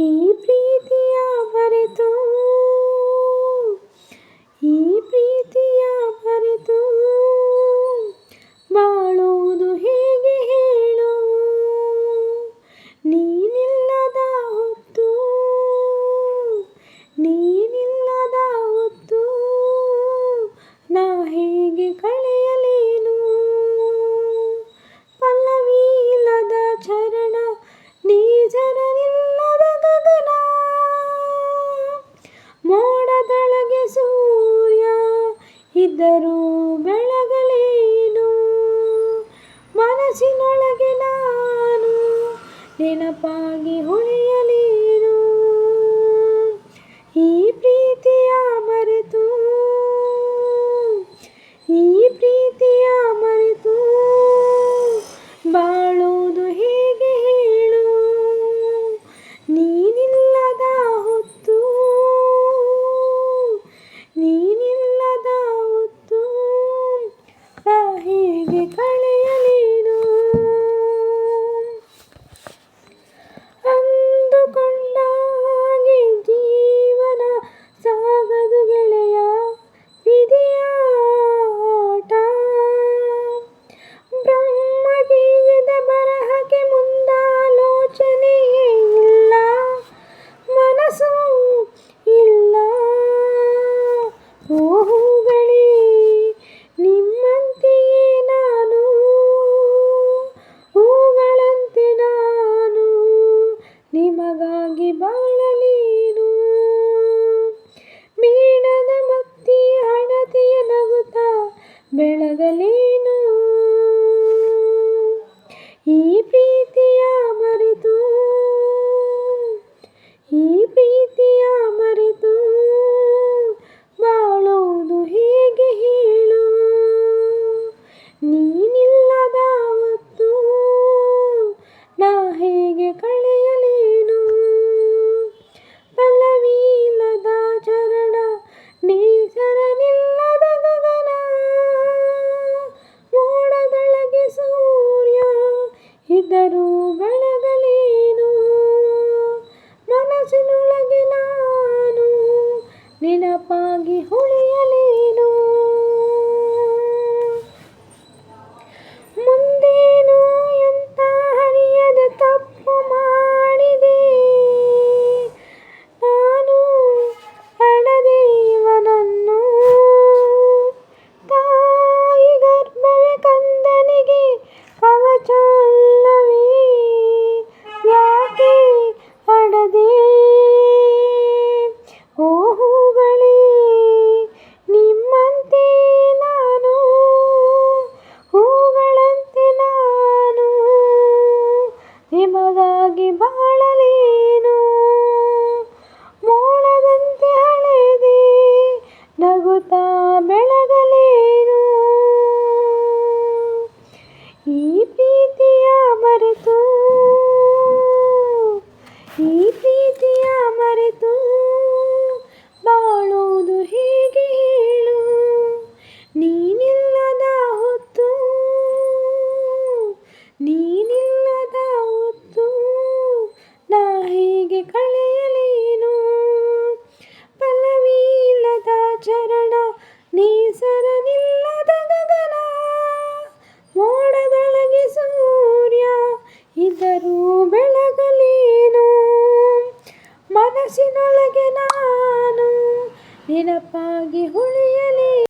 ഈ പ്രിയ ನೆನಪಾ ಇದರೂ ಬಳಗಲೇನು? ಮನಸ್ಸಿನೊಳಗೆ ನಾನು ನೆನಪಾಗಿ ಹುಳಿ ನಿಮಗಾಗಿ ಬಾಳಲೇನು? ಮೋಳದಂತೆ ಅಳೆದಿ ನಗುತ್ತಾ ಕನಸಿನೊಳಗೆ ನಾನು ನೆನಪಾಗಿ ಹುಳಿಯಲಿ